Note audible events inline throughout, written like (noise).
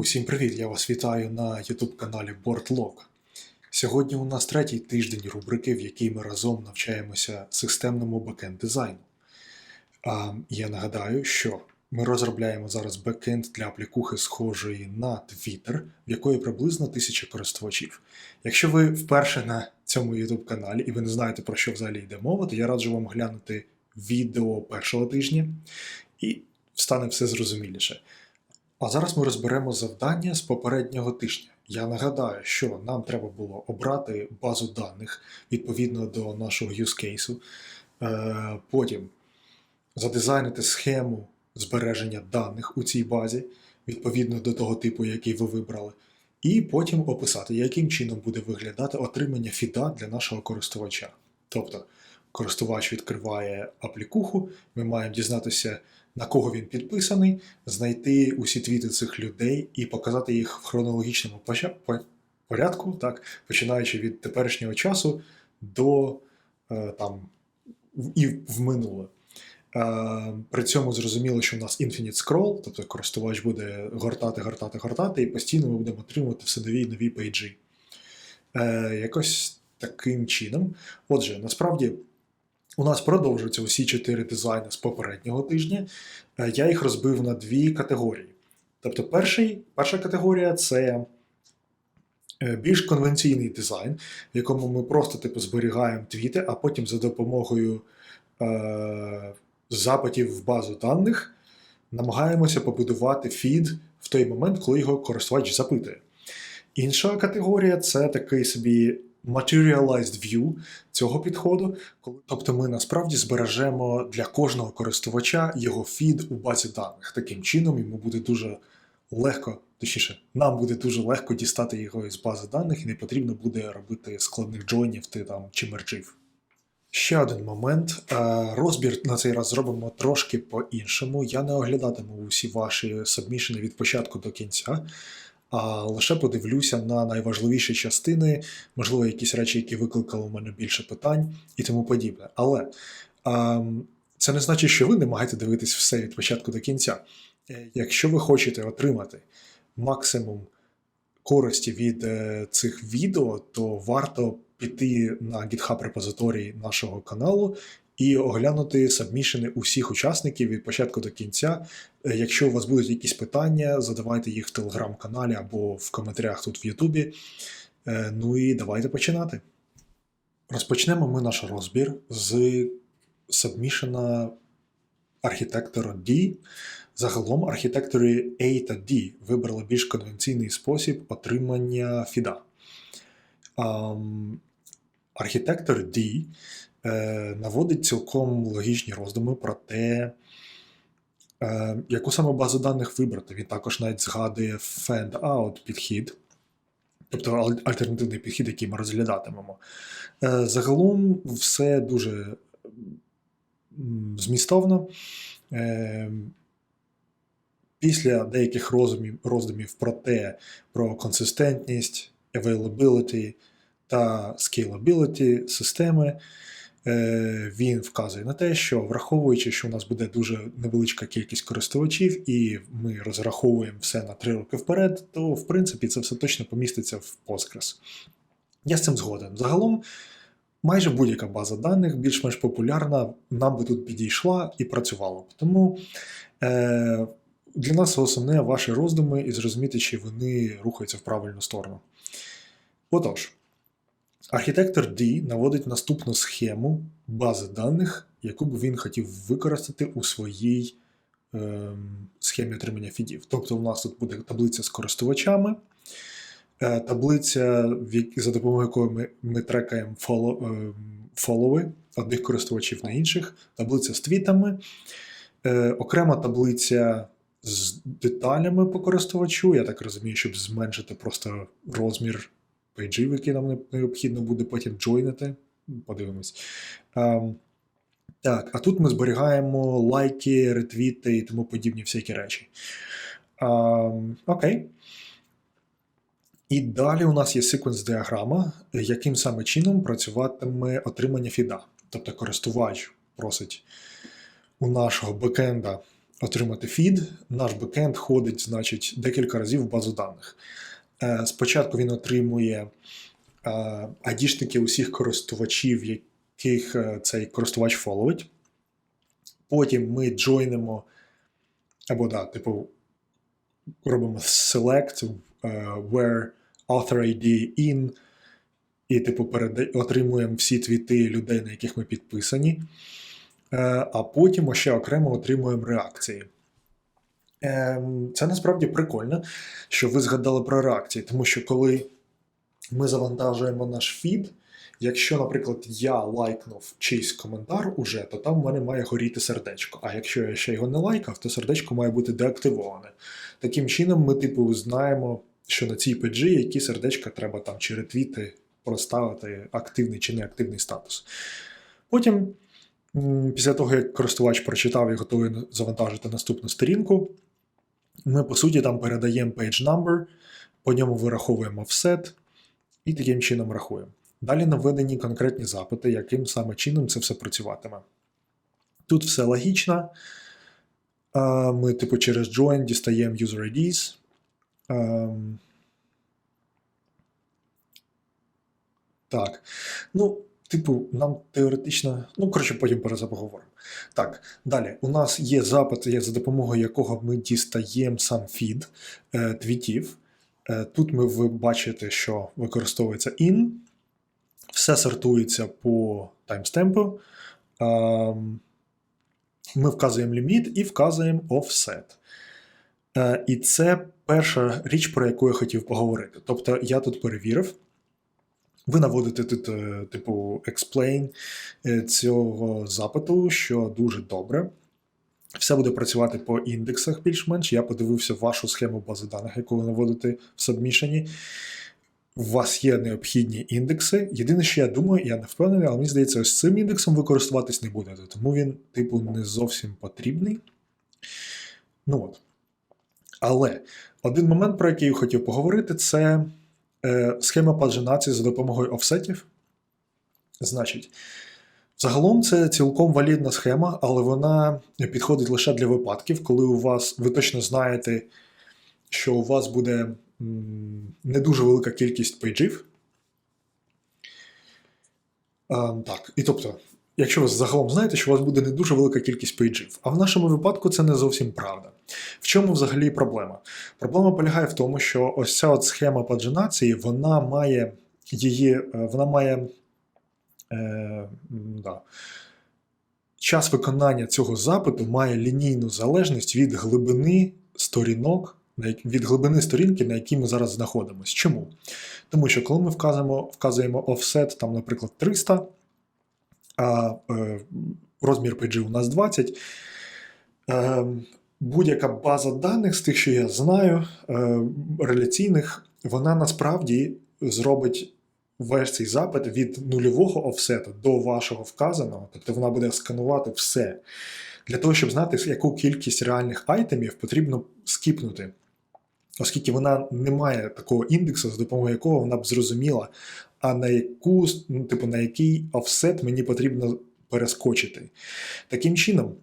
Усім привіт! Я вас вітаю на YouTube каналі BoardLog. Сьогодні у нас третій тиждень рубрики, в якій ми разом навчаємося системному бекенд дизайну. Я нагадаю, що ми розробляємо зараз бекенд для аплікухи, схожої на Twitter, в якої приблизно тисяча користувачів. Якщо ви вперше на цьому YouTube каналі і ви не знаєте про що взагалі йде мова, то я раджу вам глянути відео першого тижня і стане все зрозуміліше. А зараз ми розберемо завдання з попереднього тижня. Я нагадаю, що нам треба було обрати базу даних відповідно до нашого use case, Е, потім задизайнити схему збереження даних у цій базі відповідно до того типу, який ви вибрали, і потім описати, яким чином буде виглядати отримання фіда для нашого користувача. Тобто, користувач відкриває аплікуху, ми маємо дізнатися, на кого він підписаний, знайти усі твіти цих людей і показати їх в хронологічному порядку, так, починаючи від теперішнього часу до е, там в- і в минуле. Е, При цьому зрозуміло, що у нас infinite scroll, тобто користувач буде гортати, гортати, гортати, і постійно ми будемо отримувати все нові нові пейджі. Е, Якось таким чином. Отже, насправді у нас продовжуються усі чотири дизайни з попереднього тижня. Е, Я їх розбив на дві категорії. Тобто, перший, перша категорія це е, більш конвенційний дизайн, в якому ми просто типу, зберігаємо твіти, а потім за допомогою е, запитів в базу даних намагаємося побудувати фід в той момент, коли його користувач запитує. Інша категорія це такий собі materialized view цього підходу, коли тобто ми насправді збережемо для кожного користувача його фід у базі даних. Таким чином йому буде дуже легко, точніше, нам буде дуже легко дістати його із бази даних, і не потрібно буде робити складних джойнів ти там чи мерджів. Ще один момент. Е, Розбір на цей раз зробимо трошки по-іншому. Я не оглядатиму усі ваші сабмішини від початку до кінця, а лише подивлюся на найважливіші частини, можливо, якісь речі, які викликали у мене більше питань і тому подібне. Але ем, це не значить, що ви не маєте дивитись все від початку до кінця. Е, Якщо ви хочете отримати максимум користі від е, цих відео, то варто піти на GitHub репозиторій нашого каналу і оглянути сабмішини усіх учасників від початку до кінця. Е, Якщо у вас будуть якісь питання, задавайте їх в телеграм-каналі або в коментарях тут в Ютубі. Е, Ну і давайте починати. Розпочнемо ми наш розбір з сабмішена архітектора D. Загалом архітектори A та D вибрали більш конвенційний спосіб отримання фіда. Ам, архітектор D наводить цілком логічні роздуми про те, е, яку саме базу даних вибрати. Він також навіть згадує fend-out підхід, тобто альтернативний підхід, який ми розглядатимемо. Е, загалом все дуже змістовно. Е, Після деяких роздумів, роздумів про те, про консистентність, availability та scalability системи, е, він вказує на те, що враховуючи, що у нас буде дуже невеличка кількість користувачів, і ми розраховуємо все на 3 роки вперед, то в принципі це все точно поміститься в Postgres. Я з цим згоден. Загалом, майже будь-яка база даних, більш-менш популярна, нам би тут підійшла і працювала. Тому е, для нас основне ваші роздуми і зрозуміти, чи вони рухаються в правильну сторону. Отож, архітектор D наводить наступну схему бази даних, яку б він хотів використати у своїй ем, схемі отримання фідів. Тобто, у нас тут буде таблиця з користувачами, е, таблиця, за допомогою якої ми, ми трекаємо фоло, ем, фолови одних користувачів на інших, таблиця з твітами, е, окрема таблиця з деталями по користувачу. Я так розумію, щоб зменшити просто розмір пейджів, які нам необхідно буде потім джойнити. Подивимось. Ем, так, а тут ми зберігаємо лайки, ретвіти і тому подібні всякі речі. Ем, окей. І далі у нас є секвенс діаграма, яким саме чином працюватиме отримання фіда. Тобто користувач просить у нашого бекенда отримати фід, наш бекенд ходить, значить, декілька разів в базу даних. Е, Спочатку він отримує е, айдішники усіх користувачів, яких е, цей користувач фоловить. Потім ми джойнимо, або да, типу, робимо select where author ID in, і, типу, отримуємо всі твіти людей, на яких ми підписані. А потім ще окремо отримуємо реакції. Ем, Це насправді прикольно, що ви згадали про реакції, тому що коли ми завантажуємо наш фід, якщо, наприклад, я лайкнув чийсь коментар уже, то там в мене має горіти сердечко. А якщо я ще його не лайкав, то сердечко має бути деактивоване. Таким чином, ми, типу, знаємо, що на цій педжі які сердечка треба там чи ретвіти проставити активний чи неактивний статус. Потім, після того, як користувач прочитав і готовий завантажити наступну сторінку, ми, по суті, там передаємо page number, по ньому вираховуємо offset і таким чином рахуємо. Далі наведені конкретні запити, яким саме чином це все працюватиме. Тут все логічно. Ми, типу, через join дістаємо user IDs. Так. Ну, типу, нам теоретично. Ну, коротше, потім про це поговоримо. Так, далі. У нас є запит, за допомогою якого ми дістаємо сам фід е, твітів. Е, тут ми ви бачите, що використовується in. Все сортується по таймстемпу. Ем, Ми вказуємо ліміт і вказуємо offset. Е, І це перша річ, про яку я хотів поговорити. Тобто я тут перевірив. Ви наводите тут, е, типу, explain е, цього запиту, що дуже добре. Все буде працювати по індексах більш-менш. Я подивився вашу схему бази даних, яку ви наводите в сабмішені. У вас є необхідні індекси. Єдине, що я думаю, я не впевнений, але мені здається, ось цим індексом ви користуватись не будете, тому він, типу, не зовсім потрібний. Ну от. Але один момент, про який я хотів поговорити, це схема паджинації за допомогою офсетів. Значить, загалом це цілком валідна схема, але вона підходить лише для випадків, коли у вас ви точно знаєте, що у вас буде не дуже велика кількість пейджів. Так, і тобто, якщо ви загалом знаєте, що у вас буде не дуже велика кількість пейджів. А в нашому випадку це не зовсім правда. В чому взагалі проблема? Проблема полягає в тому, що ось ця от схема паджинації, вона має її, е, вона має е, да, час виконання цього запиту має лінійну залежність від глибини сторінок, від глибини сторінки, на якій ми зараз знаходимося. Чому? Тому що коли ми вказуємо, вказуємо offset, там, наприклад, 300, а е, розмір пейджів у нас 20, е, будь-яка база даних з тих, що я знаю, е, реляційних, вона насправді зробить весь цей запит від нульового офсету до вашого вказаного, тобто вона буде сканувати все. Для того, щоб знати, яку кількість реальних айтемів потрібно скіпнути. Оскільки вона не має такого індексу, за допомогою якого вона б зрозуміла, а на яку, ну, типу, на який офсет мені потрібно перескочити. Таким чином,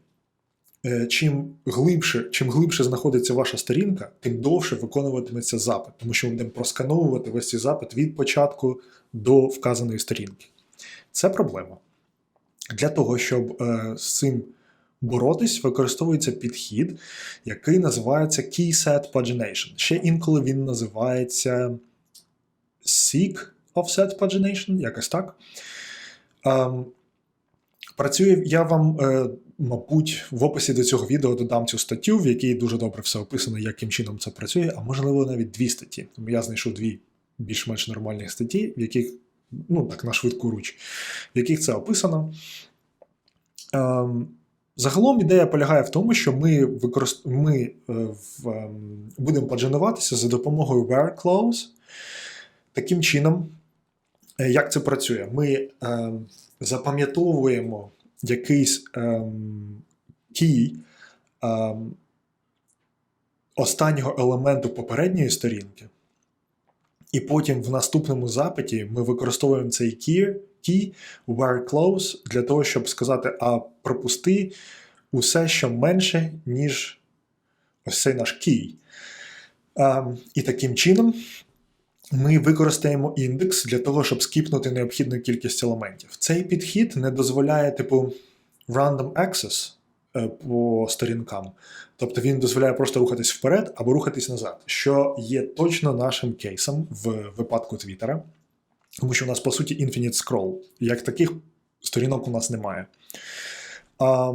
е, чим глибше, чим глибше знаходиться ваша сторінка, тим довше виконуватиметься запит, тому що ми будемо проскановувати весь цей запит від початку до вказаної сторінки. Це проблема. Для того, щоб е, з цим боротись, використовується підхід, який називається Key Set Pagination. Ще інколи він називається Seek Offset Pagination, якось так. Ем, Працює, я вам, е, мабуть, в описі до цього відео додам цю статтю, в якій дуже добре все описано, яким чином це працює, а можливо навіть дві статті. Тому я знайшов дві більш-менш нормальні статті, в яких, ну так, на швидку руч, в яких це описано. Ем, Загалом ідея полягає в тому, що ми, використ... ми е, в, ем, будемо подженуватися за допомогою where clause. Таким чином, як це працює? Ми ем, запам'ятовуємо якийсь ем, key ем, останнього елементу попередньої сторінки, і потім в наступному запиті ми використовуємо цей key, key where close для того, щоб сказати, а пропусти усе, що менше, ніж ось цей наш key. Ем, і таким чином ми використаємо індекс для того, щоб скіпнути необхідну кількість елементів. Цей підхід не дозволяє, типу, random access е, по сторінкам. Тобто він дозволяє просто рухатись вперед або рухатись назад, що є точно нашим кейсом в випадку Твіттера, тому що у нас, по суті, infinite scroll. Як таких сторінок у нас немає. А,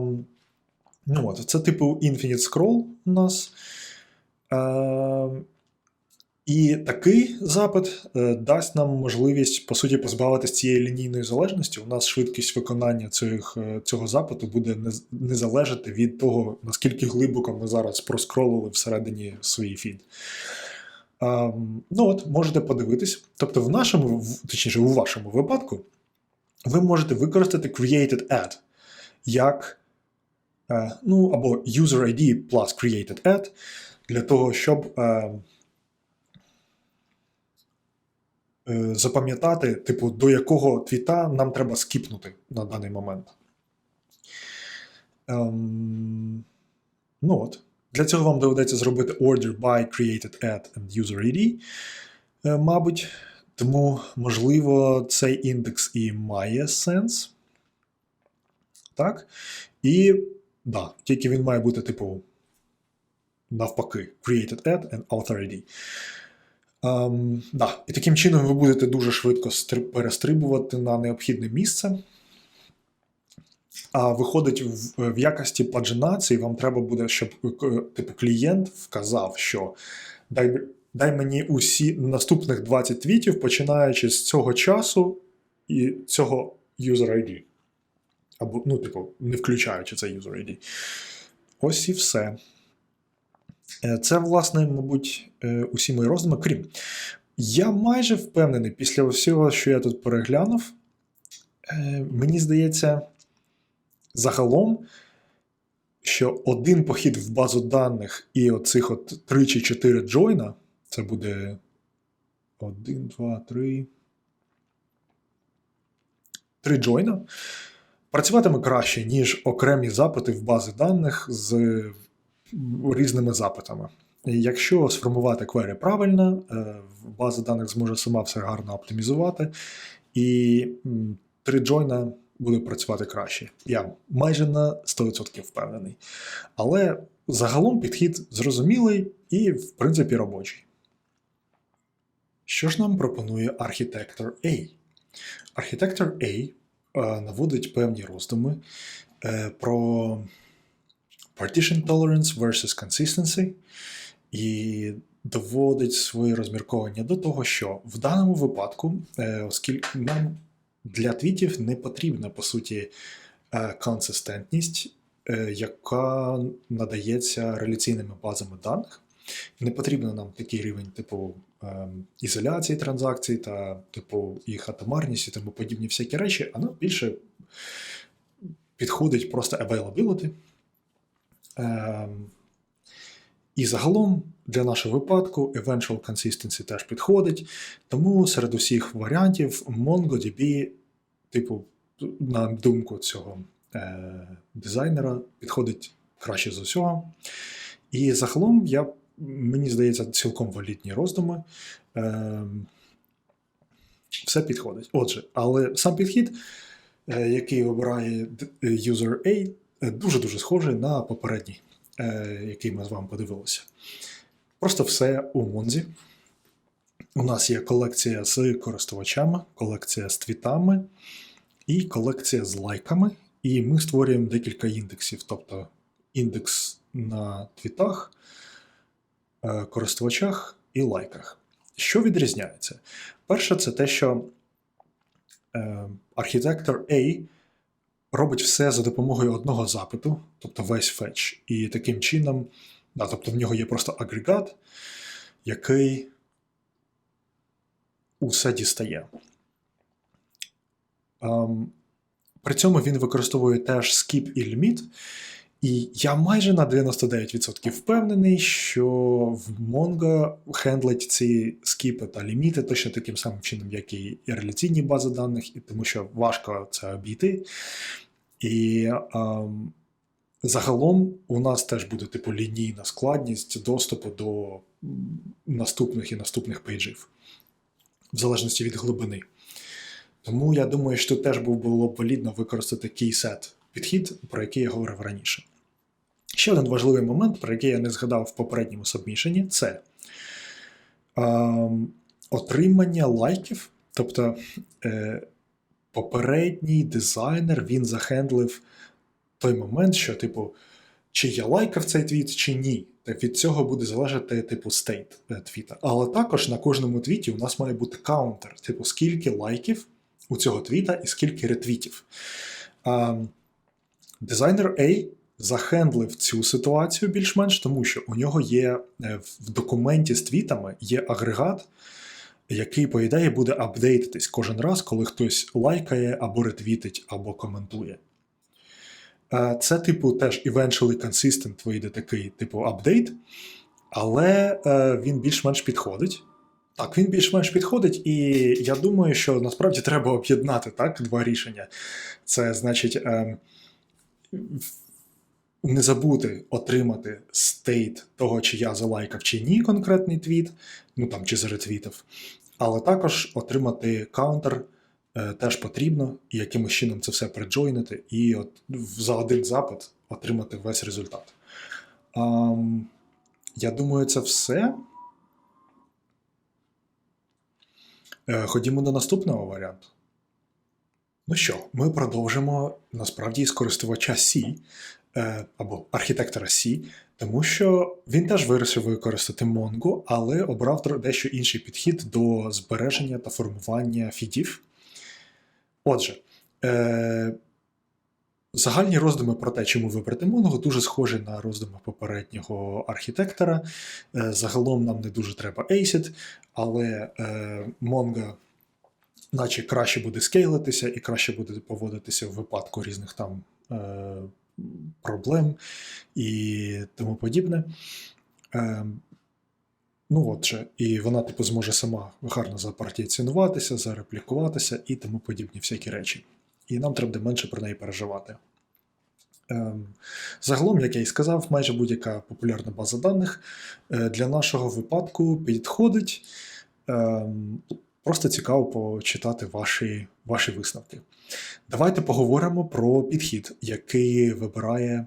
ну от, Це типу Infinite Scroll у нас. А, і такий запит е, дасть нам можливість, по суті, позбавитися цієї лінійної залежності. У нас швидкість виконання цих, е, цього запиту буде не, залежати від того, наскільки глибоко ми зараз проскролили всередині свій фід. Ну от, Можете подивитись. Тобто, в нашому, точніше, у вашому випадку, ви можете використати created add як е, ну, або user ID plus created add для того, щоб е, е, запам'ятати, типу, до якого твіта нам треба скіпнути на даний момент. Ем, ну от. Для цього вам доведеться зробити order by created add and user ID, е, мабуть. Тому, можливо, цей індекс і має сенс. Так? І да, тільки він має бути, типу, навпаки, created add and author ID. Ем, да. І таким чином ви будете дуже швидко перестрибувати на необхідне місце. А виходить, в, в якості паджинації вам треба буде, щоб е, типу, клієнт вказав, що дай, дай мені усі наступних 20 твітів, починаючи з цього часу і цього user ID. Або, ну, типу, не включаючи цей user ID. Ось і все. Е, Це, власне, мабуть, е, усі мої роздуми. Крім, я майже впевнений, після всього, що я тут переглянув, е, мені здається, загалом, що один похід в базу даних і оцих от 3 чи 4 джойна, це буде 1, 2, 3. 3 джойна, працюватиме краще, ніж окремі запити в бази даних з різними запитами. Якщо сформувати квері правильно, е, база даних зможе сама все гарно оптимізувати, і три джойна буде працювати краще. Я майже на 100% впевнений. Але загалом підхід зрозумілий і, в принципі, робочий. Що ж нам пропонує архітектор A? Архітектор A е, наводить певні роздуми е, про partition tolerance versus consistency і доводить своє розмірковання до того, що в даному випадку, е, оскільки нам для твітів не потрібна по суті е, консистентність, е, яка надається реляційними базами даних. Не потрібен нам такий рівень, типу ізоляції транзакцій та типу їх атомарність і тому подібні всякі речі, а нам більше підходить просто availability. Ем, і загалом для нашого випадку eventual consistency теж підходить. Тому серед усіх варіантів MongoDB, типу, на думку цього е, дизайнера, підходить краще з усього. І загалом я, мені здається, цілком валідні роздуми. Е, все підходить. Отже, але сам підхід, е, який обирає д- user A, е, дуже-дуже схожий на попередній, е, який ми з вами подивилися. Просто все у Монзі. У нас є колекція з користувачами, колекція з твітами і колекція з лайками. І ми створюємо декілька індексів, тобто індекс на твітах, е, користувачах і лайках. Що відрізняється? Перше, це те, що е, архітектор A робить все за допомогою одного запиту, тобто весь фетч. І таким чином, да, тобто в нього є просто агрегат, який усе дістає. Ем, при цьому він використовує теж skip і limit. І я майже на 99% впевнений, що в Mongo хендлить ці скіпи та ліміти точно таким самим чином, як і реляційні бази даних, і тому що важко це обійти. І ем, Загалом у нас теж буде типу лінійна складність доступу до наступних і наступних пейджів, в залежності від глибини. Тому я думаю, що теж було б валідно використати кейсет підхід, про який я говорив раніше. Ще один важливий момент, про який я не згадав в попередньому сабмішені, це ем, отримання лайків. Тобто е, попередній дизайнер він захендлив той момент, що, типу, чи я лайкав цей твіт, чи ні. Від цього буде залежати, типу, стейт е, твіта. Але також на кожному твіті у нас має бути каунтер, типу, скільки лайків у цього твіта і скільки ретвітів. А, дизайнер A захендлив цю ситуацію більш-менш, тому що у нього є е, в документі з твітами є агрегат, який, по ідеї, буде апдейтитись кожен раз, коли хтось лайкає або ретвітить, або коментує. Е, Це, типу, теж eventually consistent вийде такий, типу, апдейт, але е, він більш-менш підходить. Так, він більш-менш підходить, і я думаю, що насправді треба об'єднати так, два рішення. Це значить, е, не забути отримати стейт того, чи я залайкав чи ні конкретний твіт, ну там чи заретвітив, але також отримати каунтер е, теж потрібно, і якимось чином це все приджойнити, і от за один запит отримати весь результат. Ам, я думаю, це все. Е, Ходімо до наступного варіанту. Ну що, ми продовжимо насправді із користувача C або архітектора C, тому що він теж вирішив використати Mongo, але обрав дещо інший підхід до збереження та формування фідів. Отже, е, загальні роздуми про те, чому вибрати Mongo, дуже схожі на роздуми попереднього архітектора. Е, загалом нам не дуже треба ACID, але е, наче краще буде скейлитися і краще буде поводитися в випадку різних там е, проблем і тому подібне. Е, ну отже, і вона, типу, зможе сама гарно запартіціонуватися, зареплікуватися і тому подібні всякі речі. І нам треба менше про неї переживати. Ем, Загалом, як я і сказав, майже будь-яка популярна база даних е, для нашого випадку підходить. Ем, Просто цікаво почитати ваші, ваші висновки. Давайте поговоримо про підхід, який вибирає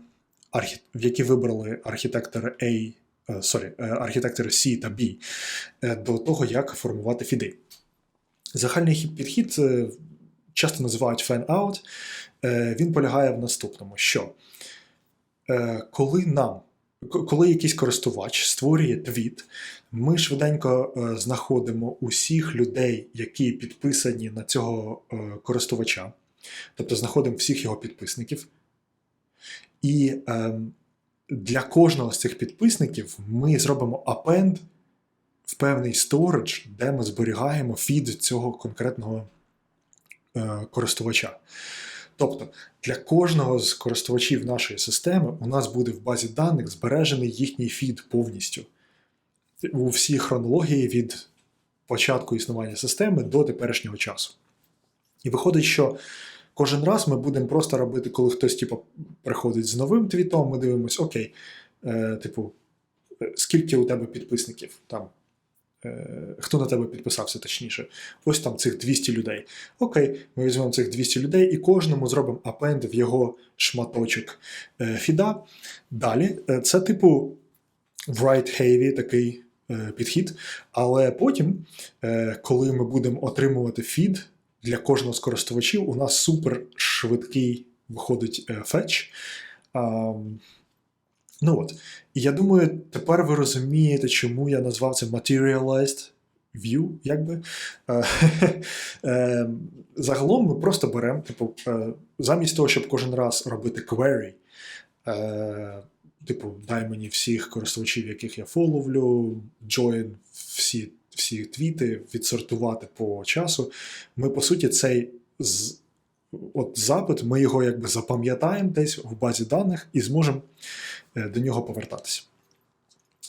архі... який вибрали архітектори A, е, sorry, е, архітектори C та B е, до того, як формувати фіди. Загальний підхід часто називають. Е, Він полягає в наступному: що коли нам, коли якийсь користувач створює твіт, ми швиденько е, знаходимо усіх людей, які підписані на цього е, користувача, тобто знаходимо всіх його підписників. І ем, для кожного з цих підписників ми зробимо append в певний storage, де ми зберігаємо фід цього конкретного е, користувача. Тобто для кожного з користувачів нашої системи у нас буде в базі даних збережений їхній фід повністю у всій хронології від початку існування системи до теперішнього часу. І виходить, що кожен раз ми будемо просто робити, коли хтось типу, приходить з новим твітом, ми дивимося, окей, е, типу, е, скільки у тебе підписників там. Е, Хто на тебе підписався, точніше, ось там цих 200 людей. Окей, ми візьмемо цих 200 людей і кожному зробимо апенд в його шматочок е, фіда. Далі, е, це типу write-heavy такий е, підхід. Але потім, коли ми будемо отримувати фід для кожного з користувачів, у нас супер швидкий виходить фетч. Ну от. І я думаю, тепер ви розумієте, чому я назвав це Materialized View, якби. Е, (laughs) е, Загалом ми просто беремо, типу, е, замість того, щоб кожен раз робити query, е, типу, дай мені всіх користувачів, яких я фоловлю, join всі, всі твіти, відсортувати по часу. Ми, по суті, цей от запит, ми його якби запам'ятаємо десь в базі даних і зможемо е, до нього повертатися.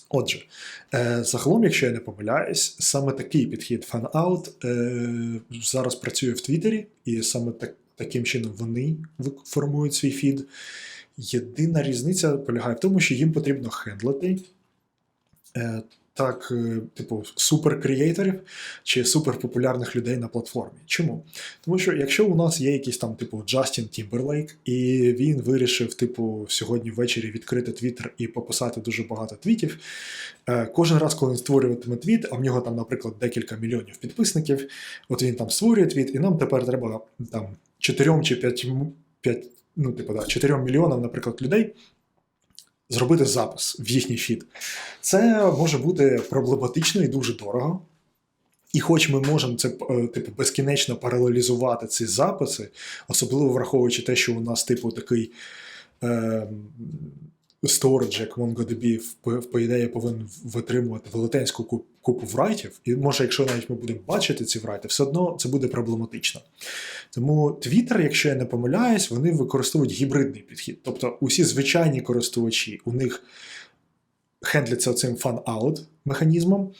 Отже, е, загалом, якщо я не помиляюсь, саме такий підхід fan-out е, зараз працює в Твіттері, і саме так, таким чином вони формують свій фід. Єдина різниця полягає в тому, що їм потрібно хендлити так, е, типу, суперкреаторів чи суперпопулярних людей на платформі. Чому? Тому що якщо у нас є якийсь там, типу, Джастін Тімберлейк, і він вирішив, типу, сьогодні ввечері відкрити Твіттер і пописати дуже багато твітів, е, кожен раз, коли він створюватиме твіт, а в нього там, наприклад, декілька мільйонів підписників, от він там створює твіт, і нам тепер треба там 4 чи 5, 5 ну, типу, да, 4 мільйонам, наприклад, людей зробити запис в їхній фід. Це може бути проблематично і дуже дорого. І хоч ми можемо це е, типу безкінечно паралелізувати ці записи, особливо враховуючи те, що у нас, типу, такий е, storage, як MongoDB, по ідеї повинен витримувати велетенську ку- купу врайтів, і може, якщо навіть ми будемо бачити ці врайти, все одно це буде проблематично. Тому Twitter, якщо я не помиляюсь, вони використовують гібридний підхід. Тобто усі звичайні користувачі у них хендляться цим fan-out механізмом,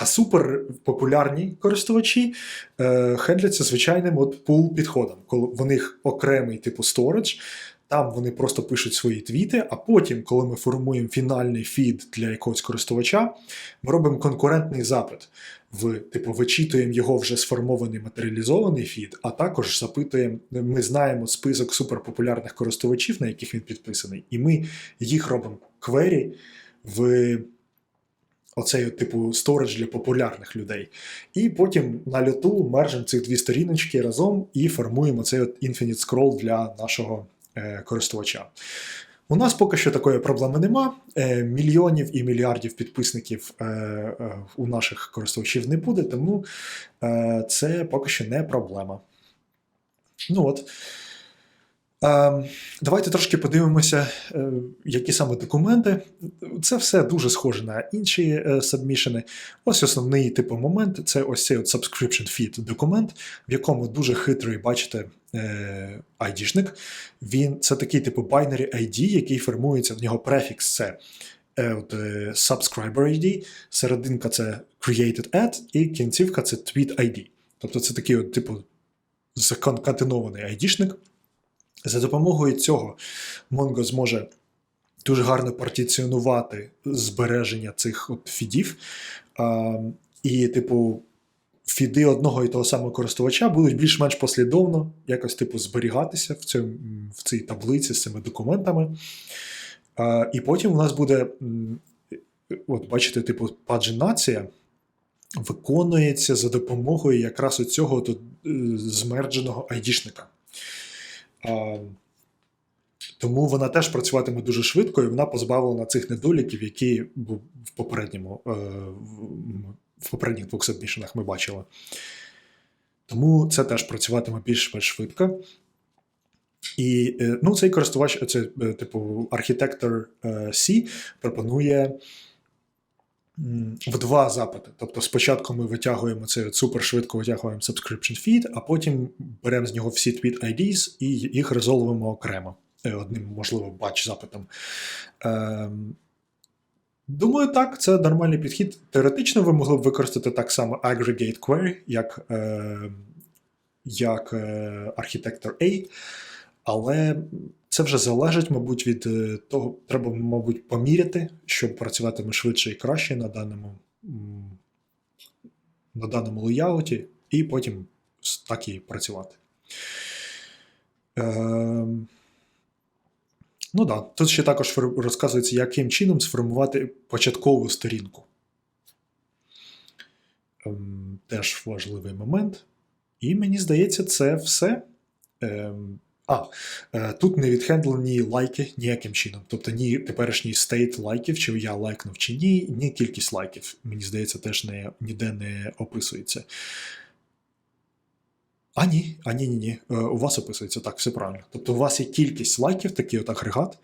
а суперпопулярні користувачі е, хендляться звичайним от пул підходом, коли в них окремий типу storage, там вони просто пишуть свої твіти, а потім, коли ми формуємо фінальний фід для якогось користувача, ми робимо конкурентний запит. В, типу, вичитуємо його вже сформований матеріалізований фід, а також запитуємо, ми знаємо список суперпопулярних користувачів, на яких він підписаний, і ми їх робимо квері в оцей, типу, сторидж для популярних людей. І потім на льоту мержимо ці дві сторіночки разом і формуємо цей от Infinite Scroll для нашого користувача. У нас поки що такої проблеми нема. Е, мільйонів і мільярдів підписників е, е, у наших користувачів не буде, тому е, це поки що не проблема. Ну от. Е, давайте трошки подивимося, е, які саме документи. Це все дуже схоже на інші е, сабмішени. Ось основний типу момент це ось цей от subscription feed документ, в якому дуже хитрий, бачите, е, ID-шник. Він це такий типу binary ID, який формується, в нього префікс це е, от, е, subscriber ID, серединка це created at, і кінцівка це tweet ID. Тобто це такий от, типу, законкатенований ID-шник. За допомогою цього Mongo зможе дуже гарно партиціонувати збереження цих от фідів. А, і, типу, фіди одного і того самого користувача будуть більш-менш послідовно якось типу зберігатися в, цьому, в цій таблиці з цими документами. А, і потім у нас буде, от бачите, типу, паджинація виконується за допомогою якраз оцього е, змердженого айдішника. Тому вона теж працюватиме дуже швидко, і вона позбавлена цих недоліків, які в попередньому е, в- попередніх двох сабмішенах ми бачили. Тому це теж працюватиме більш-менш швидко. І е, ну, цей користувач, це е, типу архітектор C пропонує в два запити. Тобто спочатку ми витягуємо от супершвидко витягуємо subscription feed, а потім беремо з нього всі tweet IDs і їх резолвуємо окремо е, одним, можливо, батч запитом. Ем, Думаю, так, це нормальний підхід. Теоретично ви могли б використати так само aggregate query, як, е, як е, архітектор A, але це вже залежить, мабуть, від е, того, треба, мабуть, поміряти, щоб працюватиме швидше і краще на даному, на даному леяуті, і потім так і працювати. Ем, Ну да. тут ще також розказується, яким чином сформувати початкову сторінку. Ем, теж важливий момент. І мені здається, це все. Ем, а, е, тут не відхендлені лайки ніяким чином. Тобто ні теперішній стейт лайків, чи я лайкнув чи ні, ні кількість лайків. Мені здається, теж не, ніде не описується. А ні, а ні, ні, ні. Е, У вас описується так, все правильно. Тобто у вас є кількість лайків, такий от агрегат,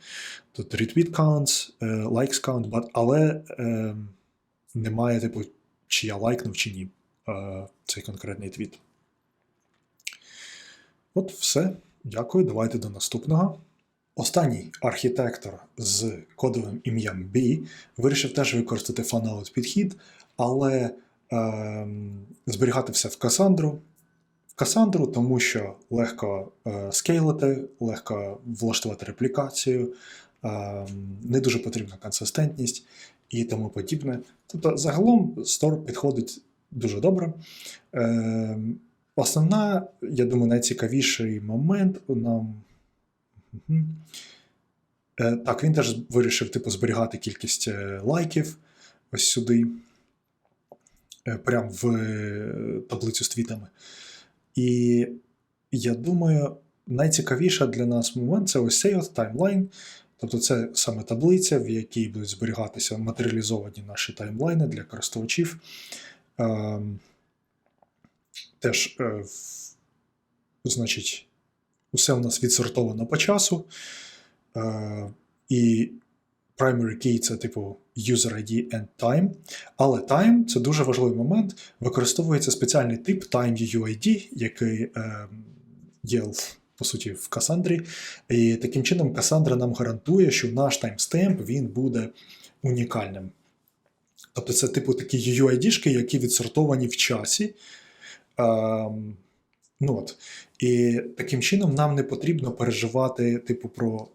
тут retweet counts, е, likes count, but, але е, немає, типу, чи я лайкнув, чи ні цей конкретний твіт. От все. Дякую. Давайте до наступного. Останній архітектор з кодовим ім'ям B вирішив теж використати фанаут підхід, але ем, зберігати все в Cassandra. В Касандру, тому що легко е, скейлити, легко влаштувати реплікацію, е, не дуже потрібна консистентність і тому подібне. Тобто, загалом Store підходить дуже добре. Е, основна, я думаю, найцікавіший момент нам. Е, так, він теж вирішив типу, зберігати кількість е, лайків ось сюди, е, прямо в таблицю з твітами. І я думаю, найцікавіша для нас момент це ось цей от таймлайн. Тобто це саме таблиця, в якій будуть зберігатися матеріалізовані наші таймлайни для користувачів. Теж, е, значить, усе у нас відсортовано по часу. Е, І primary key це типу user ID and time. Але time це дуже важливий момент. Використовується спеціальний тип time UUID, який е, є по суті в Касандрі. І таким чином Касандра нам гарантує, що наш таймстемп він буде унікальним. Тобто це типу такі UUID-шки, які відсортовані в часі. Ем, ну от. І таким чином нам не потрібно переживати, типу, про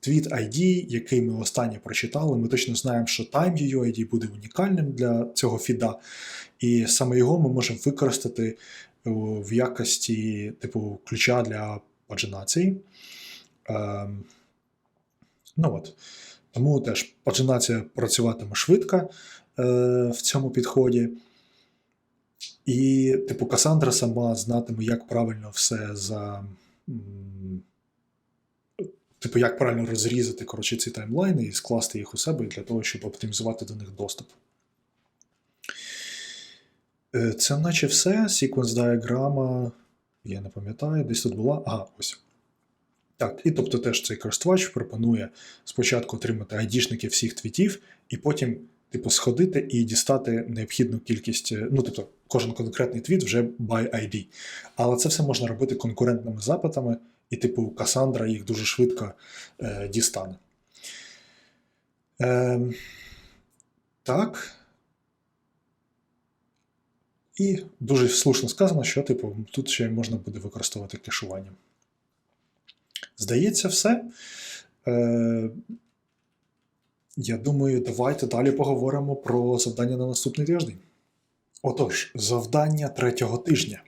твіт ID, який ми останнє прочитали. Ми точно знаємо, що time UUID буде унікальним для цього фіда, і саме його ми можемо використати в якості типу ключа для паджинації. Ем, ну от. Тому теж паджинація працюватиме швидко е, в цьому підході. І, типу, Касандра сама знатиме, як правильно все за. Типу, як правильно розрізати коротше, ці таймлайни і скласти їх у себе для того, щоб оптимізувати до них доступ. Е, Це наче все. Секвенс діаграма. Я не пам'ятаю, десь тут була. Ага, ось. Так, і тобто теж цей користувач пропонує спочатку отримати айдішники всіх твітів, і потім, типу, сходити і дістати необхідну кількість. е, Ну, тобто, кожен конкретний твіт вже by ID. Але це все можна робити конкурентними запитами, і, типу, Касандра їх дуже швидко е, дістане. Е, так. І дуже слушно сказано, що, типу, тут ще можна буде використовувати кешування. Здається, все. Е, я думаю, давайте далі поговоримо про завдання на наступний тиждень. Отож, завдання третього тижня.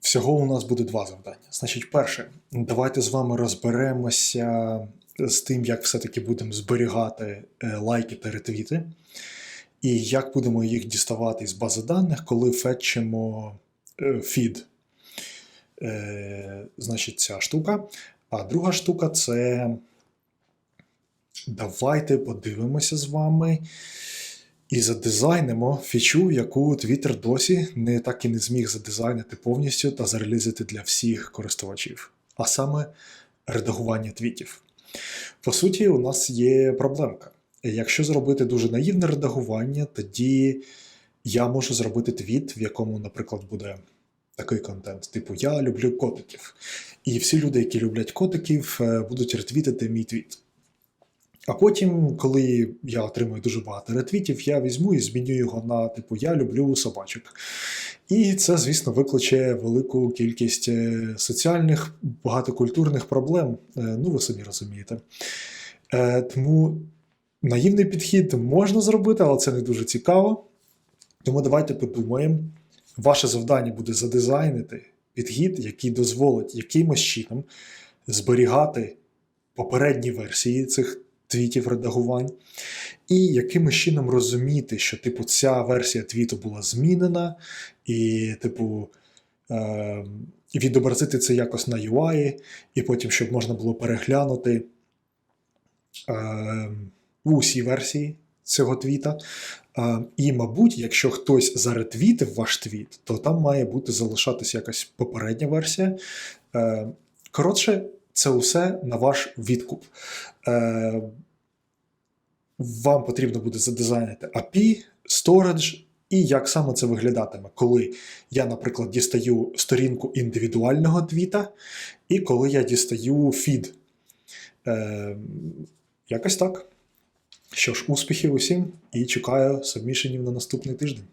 Всього у нас буде два завдання. Значить, перше, давайте з вами розберемося з тим, як все-таки будемо зберігати е, лайки та ретвіти, і як будемо їх діставати з бази даних, коли фетчимо е, фід. Е, значить, ця штука. А друга штука це. Давайте подивимося з вами і задизайнимо фічу, яку Twitter досі не так і не зміг задизайнити повністю та зарелізити для всіх користувачів, а саме редагування твітів. По суті, у нас є проблемка. Якщо зробити дуже наївне редагування, тоді я можу зробити твіт, в якому, наприклад, буде такий контент, типу Я люблю котиків. І всі люди, які люблять котиків, е, будуть ретвітити мій твіт. А потім, коли я отримую дуже багато ретвітів, я візьму і зміню його на типу Я люблю собачок. І це, звісно, викличе велику кількість е, соціальних, багатокультурних проблем. Е, Ну, ви самі розумієте. Е, Тому наївний підхід можна зробити, але це не дуже цікаво. Тому давайте подумаємо. Ваше завдання буде задизайнити підхід, який дозволить якимось чином зберігати попередні версії цих твітів редагувань, і якимось чином розуміти, що типу ця версія твіту була змінена, і, типу, е- відобразити це якось на UI, і потім, щоб можна було переглянути е- усі версії цього твіта. А, І, мабуть, якщо хтось заретвітив ваш твіт, то там має бути залишатися якась попередня версія. Е, Коротше, це усе на ваш відкуп. Е, Вам потрібно буде задизайнити API, storage, і як саме це виглядатиме, коли я, наприклад, дістаю сторінку індивідуального твіта, і коли я дістаю фід. Е, Якось так. Що ж, успіхів усім і чекаю сабмішенів на наступний тиждень.